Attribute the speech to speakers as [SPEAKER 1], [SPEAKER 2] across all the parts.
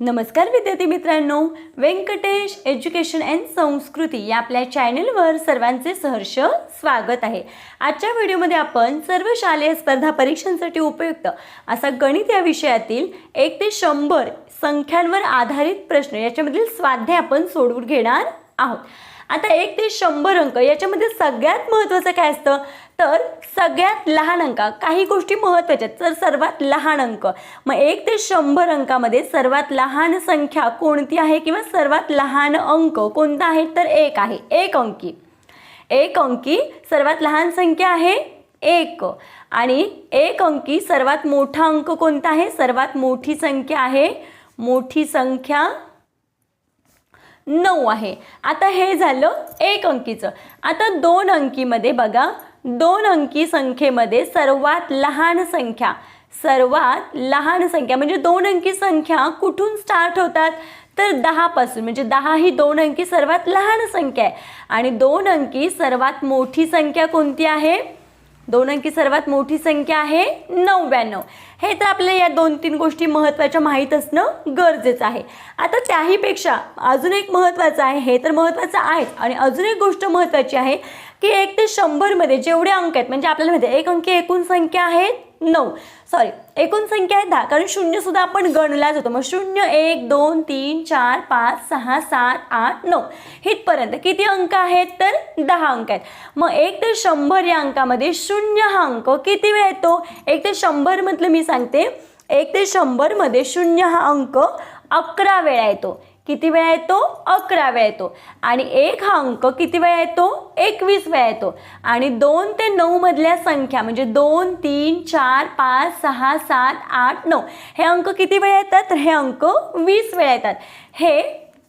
[SPEAKER 1] नमस्कार विद्यार्थी मित्रांनो. व्यंकटेश एज्युकेशन अँड संस्कृती या आपल्या चॅनलवर सर्वांचे सहर्ष स्वागत आहे. आजच्या व्हिडिओमध्ये आपण सर्व शालेय स्पर्धा परीक्षांसाठी उपयुक्त असा गणित या विषयातील एक ते शंभर संख्यांवर आधारित प्रश्न याच्यामधील स्वाध्याय आपण सोडवून घेणार आहोत. आता एक ते शंभर अंक याच्यामध्ये सगळ्यात महत्त्वाचं काय असतं? तर सगळ्यात लहान अंक काही गोष्टी महत्त्वाच्या आहेत. तर सर्वात लहान अंक. मग एक ते शंभर अंकामध्ये सर्वात लहान संख्या कोणती आहे किंवा सर्वात लहान अंक कोणता आहे? तर एक आहे एक अंकी. एक अंकी सर्वात लहान संख्या आहे एक. आणि एक अंकी सर्वात मोठा अंक कोणता आहे? सर्वात मोठी संख्या आहे मोठी संख्या नऊ आहे. आता हे झालं एक अंकीचं. आता दोन अंकीमध्ये बघा दोन अंकी संख्येमध्ये सर्वात लहान संख्या. सर्वात लहान संख्या म्हणजे दोन अंकी संख्या कुठून स्टार्ट होतात? तर दहापासून म्हणजे दहा ही दोन अंकी सर्वात लहान संख्या आहे. आणि दोन अंकी सर्वात मोठी संख्या कोणती आहे? दोन अंकी सर्वात मोठी संख्या आहे नव्याण्णव. हे तर आपल्याला या दोन तीन गोष्टी महत्त्वाच्या माहीत असणं गरजेचं आहे. आता त्याहीपेक्षा अजून एक महत्त्वाचं आहे हे तर महत्त्वाचं आहेच. आणि अजून एक गोष्ट महत्त्वाची आहे की एक ते शंभरमध्ये जेवढे अंक आहेत म्हणजे आपल्याला माहिती आहे एक अंकी एकूण संख्या आहे नऊ. सॉरी एकूण संख्या आहे दहा कारण शून्यसुद्धा आपण गणलाच होतो मग शून्य एक दोन तीन चार पाच सहा सात आठ नऊ. इथपर्यंत किती अंक आहेत? तर दहा अंक आहेत. मग एक ते शंभर या अंकामध्ये शून्य हा अंक किती वेळ येतो? एक ते शंभर म्हटलं मी सांगते. एक ते शंभरमध्ये शून्य हा अंक अकरा वेळा येतो. किती वेळा येतो? अकरा वेळा येतो. आणि एक हा अंक किती वेळा येतो? एकवीस वेळा येतो. आणि दोन ते नऊ मधल्या संख्या म्हणजे दोन तीन चार पाच सहा सात आठ नऊ. हे अंक किती वेळा येतात? तर हे अंक वीस वेळा येतात. हे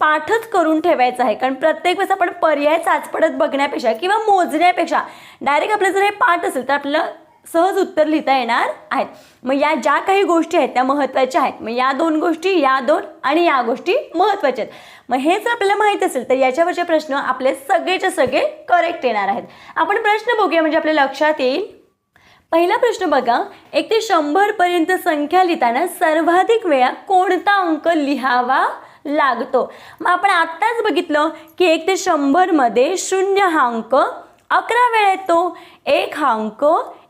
[SPEAKER 1] पाठच करून ठेवायचं आहे. कारण प्रत्येक वेळेस आपण पर्याय चाचपडत बघण्यापेक्षा किंवा मोजण्यापेक्षा डायरेक्ट आपलं जर हे पाठ असेल तर आपलं सहज उत्तर लिहिता येणार आहेत. मग या ज्या काही गोष्टी आहेत त्या महत्त्वाच्या आहेत. मग या दोन गोष्टी या दोन आणि या गोष्टी महत्त्वाच्या आहेत. मग हेच आपल्याला माहीत असेल तर याच्यावरचे प्रश्न आपले सगळेचे सगळे करेक्ट येणार आहेत. आपण प्रश्न बघूया म्हणजे आपल्या लक्षात येईल. पहिला प्रश्न बघा एक ते शंभरपर्यंत संख्या लिहिताना सर्वाधिक वेळा कोणता अंक लिहावा लागतो? मग आपण आत्ताच बघितलं की एक ते शंभरमध्ये शून्य हा अंक अकरा वेळा येतो एक हा अंक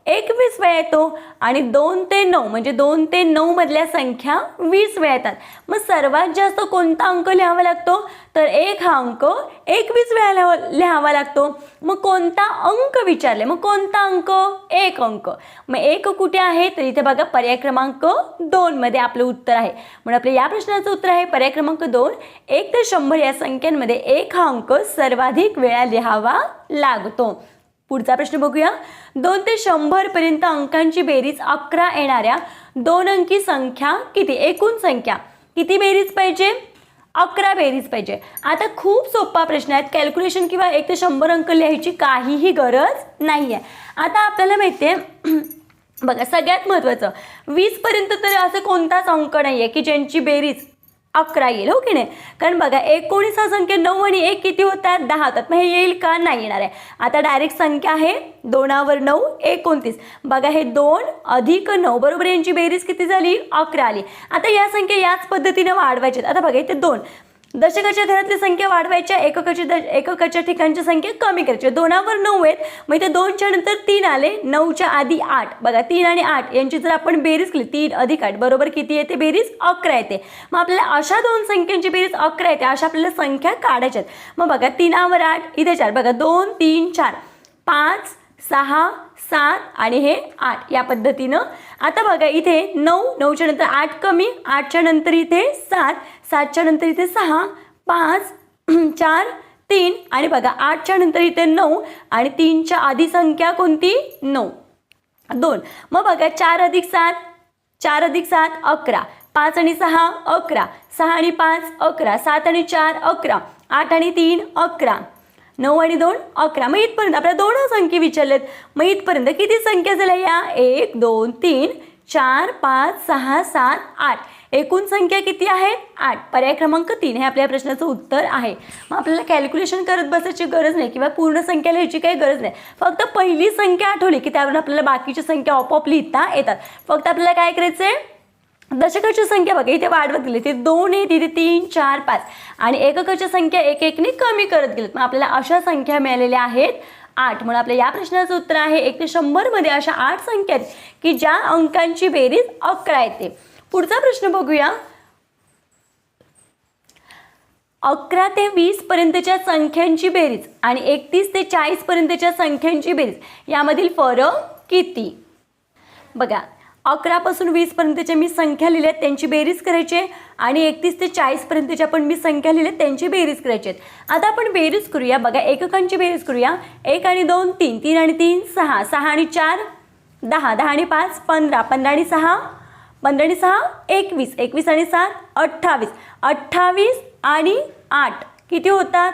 [SPEAKER 1] एकवीस वेळा येतो आणि दोन ते नऊ म्हणजे दोन ते नऊ मधल्या संख्या वीस वेळा येतात. मग सर्वात जास्त कोणता अंक लिहावा लागतो? तर एक हा अंक एकवीस वेळा लिहावा लिहावा लागतो. मग कोणता अंक विचारले? मग कोणता अंक? एक अंक. मग एक कुठे आहे? तर इथे बघा पर्याय क्रमांक दोनमध्ये आपलं उत्तर आहे. म्हणून आपल्या या प्रश्नाचं उत्तर आहे पर्याय क्रमांक दोन. एक ते शंभर या संख्यांमध्ये एक हा अंक सर्वाधिक वेळा लिहावा लागतो. पुढचा प्रश्न बघूया. दोन ते शंभरपर्यंत अंकांची बेरीज अकरा येणाऱ्या दोन अंकी संख्या किती? एकूण संख्या. किती बेरीज पाहिजे? अकरा बेरीज पाहिजे. आता खूप सोपा प्रश्न आहेत कॅल्क्युलेशन किंवा एक ते शंभर अंक लिहायची काहीही गरज नाही आहे आता आपल्याला माहिती आहे बघा सगळ्यात महत्त्वाचं वीसपर्यंत तरी असं कोणताच अंक नाही आहे की ज्यांची बेरीज अकरा येईल हो की नाही? कारण बघा एकोणीस हा संख्या नऊ आणि एक किती होतात? दहा होतात. मग हे येईल का? नाही येणार आहे. आता डायरेक्ट संख्या आहे दोनावर नऊ एकोणतीस. बघा हे दोन अधिक नऊ बरोबर यांची बेरीज किती झाली? अकरा आली. आता या संख्या याच पद्धतीने वाढवायच्या आता बघा इथे दोन. दशकाच्या घरातली संख्या वाढवायच्या एककाची द एककाच्या ठिकाणची संख्या कमी करायची. दोनावर नऊ आहेत. मग इथे दोनच्या नंतर तीन आले. नऊच्या आधी आठ. बघा तीन आणि आठ यांची जर आपण बेरीज केली तीन अधिक आठ बरोबर किती येते? बेरीज अकरा येते. मग आपल्याला अशा दोन संख्यांची बेरीज अकरा येते अशा आपल्याला संख्या काढायच्या आहेत. मग बघा तीनावर आठ इथे चार. बघा दोन तीन चार. पाच सहा सात आणि हे आठ या पद्धतीनं. आता बघा इथे नऊ नऊच्या नंतर आठ कमी आठच्या नंतर इथे सात. सातच्या नंतर इथे सहा पाच चार तीन आणि बघा आठच्या नंतर इथे नऊ आणि तीनच्या आधी संख्या कोणती? नऊ. दोन. मग बघा चार अधिक सात चार अधिक सात अकरा. पाच आणि सहा अकरा. सहा आणि पाच अकरा. सात आणि चार अकरा. आठ आणि तीन अकरा. नऊ आणि दोन अकरा. मग इथपर्यंत आपल्या दोन संख्या विचारल्यात मग इथपर्यंत किती संख्या झाल्या या? एक दोन तीन चार पाच सहा सात आठ. एकूण संख्या किती आहे? आठ. पर्याय क्रमांक तीन हे आपल्या प्रश्नाचं उत्तर आहे. मग आपल्याला कॅल्क्युलेशन करत बसायची गरज नाही किंवा पूर्ण संख्या लिहायची काही गरज नाही. फक्त पहिली संख्या आठवली की त्यावरून आपल्याला बाकीची संख्या आपोआप लिहिता येतात. फक्त आपल्याला काय करायचं आहे दशकाची संख्या बघा इथे वाढवत गेली. ते दोन आहे तिथे तीन चार पाच. आणि एककाची संख्या एक एकने कमी करत गेलीत. मग आपल्याला अशा संख्या मिळालेल्या आहेत आठ. म्हणून आपल्या या प्रश्नाचं उत्तर आहे एक ते शंभरमध्ये अशा आठ संख्या आहेत की ज्या अंकांची बेरीज अकरा येते. पुढचा प्रश्न बघूया. अकरा ते वीस पर्यंतच्या संख्यांची बेरीज आणि एकतीस ते चाळीस पर्यंतच्या संख्यांची बेरीज यामधील फरक किती? बघा अकरापासून वीसपर्यंतच्या मी संख्या लिहिल्या आहेत त्यांची बेरीज करायची आहे. आणि एकतीस ते चाळीसपर्यंतच्या पण मी संख्या लिहिल्या आहेत त्यांची बेरीज करायची आहेत. आता आपण बेरीज करूया. बघा एककांची बेरीज करूया. एक आणि दोन तीन. तीन आणि तीन सहा. सहा आणि चार दहा. दहा आणि पाच पंधरा. पंधरा आणि सहा पंधरा आणि सहा एकवीस. एकवीस आणि सात अठ्ठावीस. अठ्ठावीस आणि आठ किती होतात?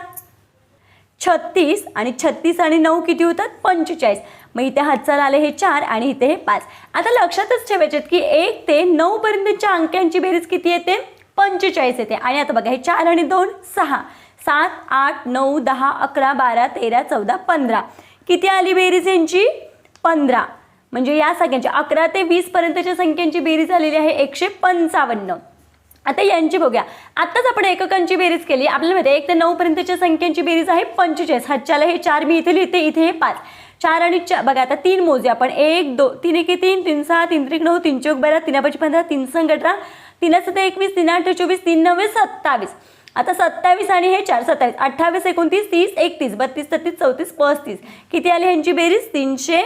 [SPEAKER 1] छत्तीस आणि छत्तीस आणि नऊ किती होतात? पंचेचाळीस. मग इथे हातचाल आले हे चार आणि इथे हे पाच. आता लक्षातच ठेवायचे की एक ते नऊ पर्यंतच्या अंक्यांची बेरीज किती येते? पंचेचाळीस येते. आणि आता बघा हे चार आणि दोन सहा. सात आठ नऊ दहा अकरा बारा तेरा चौदा पंधरा. किती आली बेरीज यांची? पंधरा. म्हणजे या सगळ्यांची अकरा ते वीस पर्यंतच्या संख्यांची बेरीज झालेली आहे एकशे पंचावन्न. आता यांची बघूया. आत्ताच आपण एककांची बेरीज केली. आपल्याला माहिती एक ते नऊ पर्यंतच्या संख्यांची बेरीज आहे पंचेचाळीस. हातच्याला हे चार मी इथे लिहिते इथे हे पाच. चार आणि चार बघा आता तीन मोजे आपण. एक दो तीन एके तीन तीन सहा तीन त्रिक नऊ तीन चौक बारा तीन पाच पंधरा तीन संग अठरा तीन सत्ता एकवीस तीन आठ चोवीस तीन नव्वे सत्तावीस. आता सत्तावीस आणि हे चार सत्तावीस. अठ्ठावीस एकोणतीस तीस एकतीस बत्तीस तेहतीस चौतीस पस्तीस. किती आली ह्यांची बेरीज? तीनशे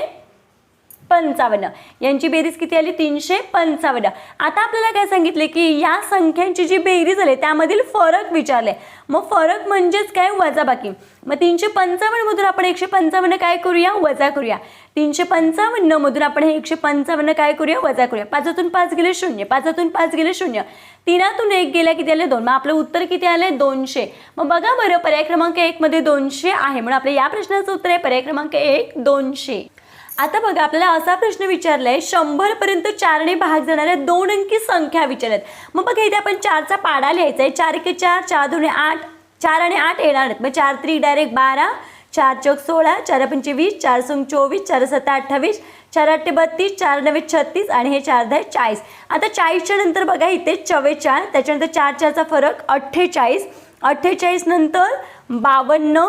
[SPEAKER 1] पंचावन्न. यांची बेरीज किती आली? तीनशे पंचावन्न. आता आपल्याला काय सांगितले की या संख्यांची जी बेरीज आली त्यामधील फरक विचारले. मग फरक म्हणजेच काय? वजाबाकी मग तीनशे पंचावन्न मधून आपण एकशे पंचावन्न काय करूया? वजा करूया. तीनशे पंचावन्न मधून आपण हे एकशे पंचावन्न काय करूया? वजा करूया. पाचातून पाच गेले शून्य. पाचातून पाच गेले शून्य. तीनातून एक गेल्या किती आले? दोन. मग आपलं उत्तर किती आलं? दोनशे. मग बघा बरं पर्याय क्रमांक एक मध्ये दोनशे आहे. म्हणून आपल्या या प्रश्नाचं उत्तर आहे. पर्याय क्रमांक एक दोनशे. आता बघा आपल्याला असा प्रश्न विचारलाय शंभर पर्यंत चारने भाग जाणाऱ्या दोन अंकी संख्या विचारत मग बघा इथे आपण चारचा पाडा लिहायचा आहे चार के चार चार दोन आठ चार आणि आठ येणार आहेत. मग चार त्री डायरेक्ट बारा चार चौक सोळा चार पंचे वीस चार सोंग चोवीस चार सत्ता अठ्ठावीस चार अठ्ठे बत्तीस चार नव्वे छत्तीस आणि हे चार दहा चाळीस. आता चाळीसच्या नंतर बघा इथे चव्वेचाळ त्याच्यानंतर चार चारचा फरक अठ्ठेचाळीस. अठ्ठेचाळीस नंतर बावन्न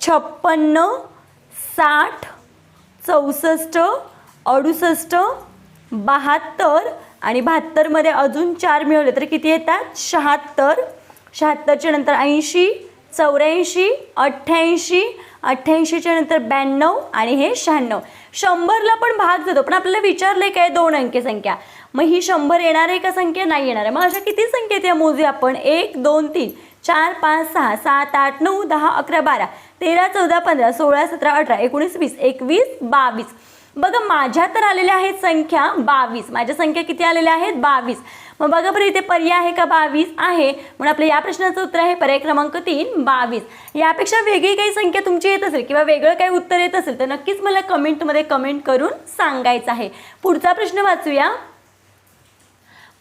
[SPEAKER 1] छप्पन्न साठ चौसष्ट अडुसष्ट बहात्तर आणि बहात्तरमध्ये अजून चार मिळवले तर किती येतात? शहात्तर. शहात्तरच्या नंतर ऐंशी चौऱ्याऐंशी अठ्ठ्याऐंशी अठ्ठ्याऐंशीच्या नंतर ब्याण्णव आणि हे शहाण्णव. शंभरला पण भाग जातो पण आपल्याला विचारलं काय दोन अंकी संख्या? मग ही शंभर येणार आहे का संख्या? नाही येणार आहे. मग अशा किती संख्येत या मोजूया आपण? एक दोन तीन चार पाच सहा सात आठ नऊ दहा अकरा बारा. तेरा चौदा पंधरा सोळा सतरा अठरा एकोणीस वीस एकवीस बावीस. बघा माझ्या तर आलेल्या आहेत संख्या बावीस. माझ्या संख्या किती आलेल्या आहेत? बावीस. मग बघा बरं इथे पर्याय आहे का? बावीस आहे. म्हणून आपल्या या प्रश्नाचं उत्तर आहे पर्याय क्रमांक तीन बावीस. यापेक्षा वेगळी काही संख्या तुमची येत असेल किंवा वेगळं काही उत्तर येत असेल तर नक्कीच मला कमेंटमध्ये कमेंट करून सांगायचं आहे. पुढचा प्रश्न वाचूया.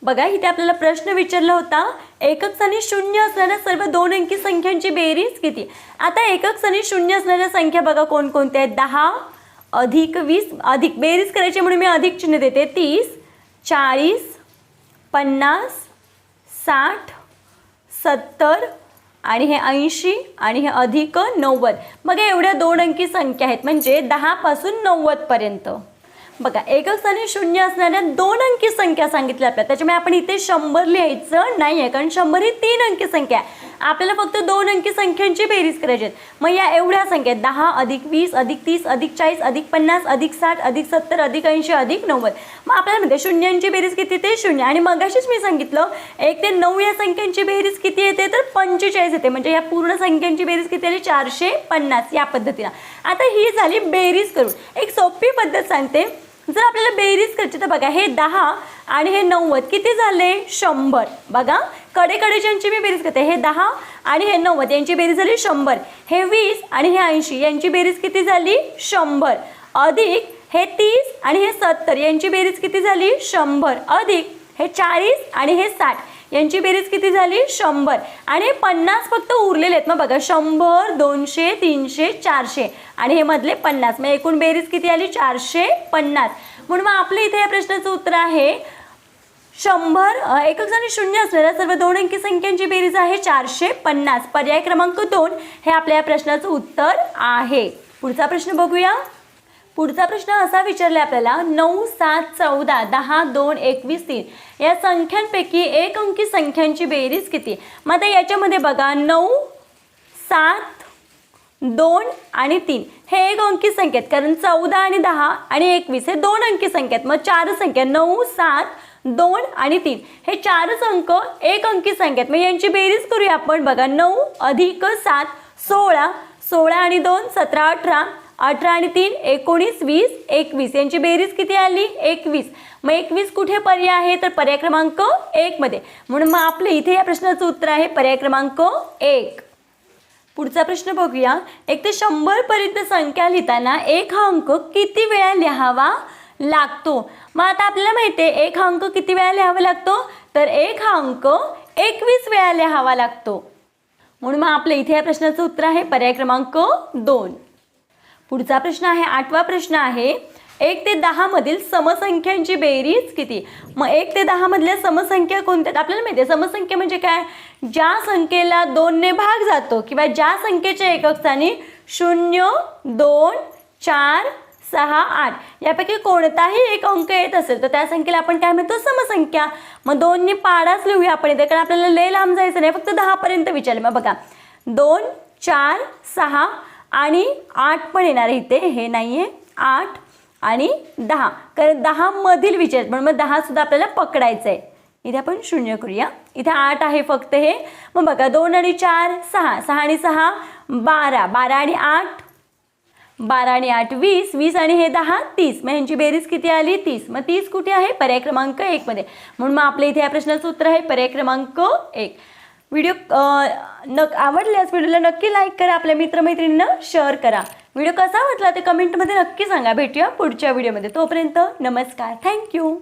[SPEAKER 1] बघा इथे आपल्याला प्रश्न विचारला होता एकक सणी शून्य असणाऱ्या सर्व दोन अंकी संख्यांची बेरीज किती? आता एकक आणि शून्य असणाऱ्या संख्या बघा कोणकोणत्या आहेत. दहा अधिक वीस अधिक बेरीज करायची म्हणून मी अधिक चिन्ह देते. तीस चाळीस पन्नास साठ सत्तर आणि हे ऐंशी आणि हे अधिक नव्वद. मग एवढ्या दोन अंकी संख्या आहेत. म्हणजे दहापासून नव्वदपर्यंत बघा एकक स्थानी शून्य असणाऱ्या दोन अंकी संख्या सांगितल्या आपल्या. त्याच्यामुळे आपण इथे शंभर लिहायचं नाही आहे कारण शंभर ही तीन अंकी संख्या आहे. आपल्याला फक्त दोन अंकी संख्यांची बेरीज करायची आहेत. मग या एवढ्या संख्या आहेत. दहा अधिक वीस अधिक तीस अधिक चाळीस अधिक पन्नास अधिक साठ अधिक सत्तर अधिक ऐंशी अधिक नव्वद. मग आपल्याला म्हणते शून्यांची बेरीज किती ते शून्य. आणि मगाशीच मी सांगितलं एक ते नऊ या संख्यांची बेरीज किती येते? तर पंचेचाळीस येते. म्हणजे या पूर्ण संख्यांची बेरीज किती आली? चारशे पन्नास या पद्धतीला आता ही झाली बेरीज करून. एक सोपी पद्धत सांगते. जर आपल्याला बेरीज करायची तर बघा हे दहा आणि हे नव्वद किती झाले? शंभर. बघा कडेकडेच्यांची मी बेरीज करते. हे दहा आणि हे नव्वद यांची बेरीज झाली शंभर. हे वीस आणि हे ऐंशी यांची बेरीज किती झाली? शंभर. अधिक हे तीस आणि हे सत्तर यांची बेरीज किती झाली? शंभर. अधिक हे चाळीस आणि हे साठ. यांची बेरीज किती झाली? शंभर. आणि पन्नास फक्त उरलेले आहेत मग बघा. शंभर दोनशे तीनशे चारशे. आणि हे मधले पन्नास. मग एकूण बेरीज किती आली? चारशे पन्नास. म्हणून मग आपल्या इथे या प्रश्नाचं उत्तर आहे शंभर अ, एकक आणि शून्य असलेल्या सर्व दोन अंकी संख्यांची बेरीज आहे चारशे पन्नास. पर्याय क्रमांक दोन हे आपल्या या प्रश्नाचं उत्तर आहे. पुढचा प्रश्न बघूया. पुढचा प्रश्न असा विचारला आपल्याला नऊ सात चौदा दहा दोन एकवीस तीन. या संख्यांपैकी एक अंकी संख्यांची बेरीज किती? मग आता याच्यामध्ये बघा नऊ सात दोन आणि तीन. हे एक अंकी संख्या आहेत कारण चौदा आणि दहा आणि एकवीस हे दोन अंकी संख्या आहेत मग चार संख्या नऊ सात दोन आणि तीन. हे चारच अंक एक अंकी संख्येत. मग यांची बेरीज करूया आपण. बघा नऊ अधिक सात सोळा. सोळा आणि दोन सतरा अठरा. अठरा आणि तीन एकोणीस वीस एकवीस. यांची बेरीज किती आली? एकवीस. मग एकवीस कुठे पर्याय आहे? तर पर्याय क्रमांक एकमध्ये म्हणून मग आपलं इथे या प्रश्नाचं उत्तर आहे पर्याय क्रमांक एक. पुढचा प्रश्न बघूया. एक ते शंभरपर्यंत संख्या लिहिताना एक हा अंक किती वेळा लिहावा लागतो? मग आता आपल्याला माहिती आहे एक हा अंक किती वेळा लिहावा लागतो? तर एक हा अंक एकवीस वेळा लिहावा लागतो. म्हणून मग आपलं इथे या प्रश्नाचं उत्तर आहे पर्याय क्रमांक दोन. पुढचा प्रश्न आहे आठवा प्रश्न आहे एक ते दहामधील समसंख्यांची बेरीज किती? मग एक ते दहामधल्या समसंख्या कोणत्या? आपल्याला माहिती आहे समसंख्या म्हणजे काय? ज्या संख्येला दोनने भाग जातो किंवा ज्या संख्येच्या एकक स्थानी शून्य दोन चार सहा आठ यापैकी कोणताही एक अंक येत असेल तर त्या संख्येला आपण काय म्हणतो? समसंख्या. मग दोनने पाडाच लिहूया आपण इथे कारण आपल्याला लय लांब जायचं नाही फक्त दहापर्यंत विचारले. मग बघा. दोन चार सहा आणि आठ पण येणार आहे इथे. हे नाही आहे आठ आणि दहा. कारण दहामधील विचार पण मग दहासुद्धा आपल्याला पकडायचं आहे इथे आपण शून्य करूया. इथे आठ आहे फक्त हे. मग बघा दोन आणि चार सहा. सहा आणि सहा बारा. बारा आणि आठ बारा आणि आठ वीस. वीस आणि हे दहा तीस. मग यांची बेरीज किती आली? तीस. मग तीस कुठे आहे? पर्याय क्रमांक एकमध्ये म्हणून मग आपल्या इथे या प्रश्नाचं उत्तर आहे पर्याय क्रमांक एक. व्हिडिओ नक आवडल्यास व्हिडिओला नक्की लाईक करा आपल्या मित्रमैत्रिणींना शेअर करा. व्हिडिओ कसा वाटला ते कमेंटमध्ये नक्की सांगा. भेटूया पुढच्या व्हिडिओमध्ये तोपर्यंत नमस्कार. थँक्यू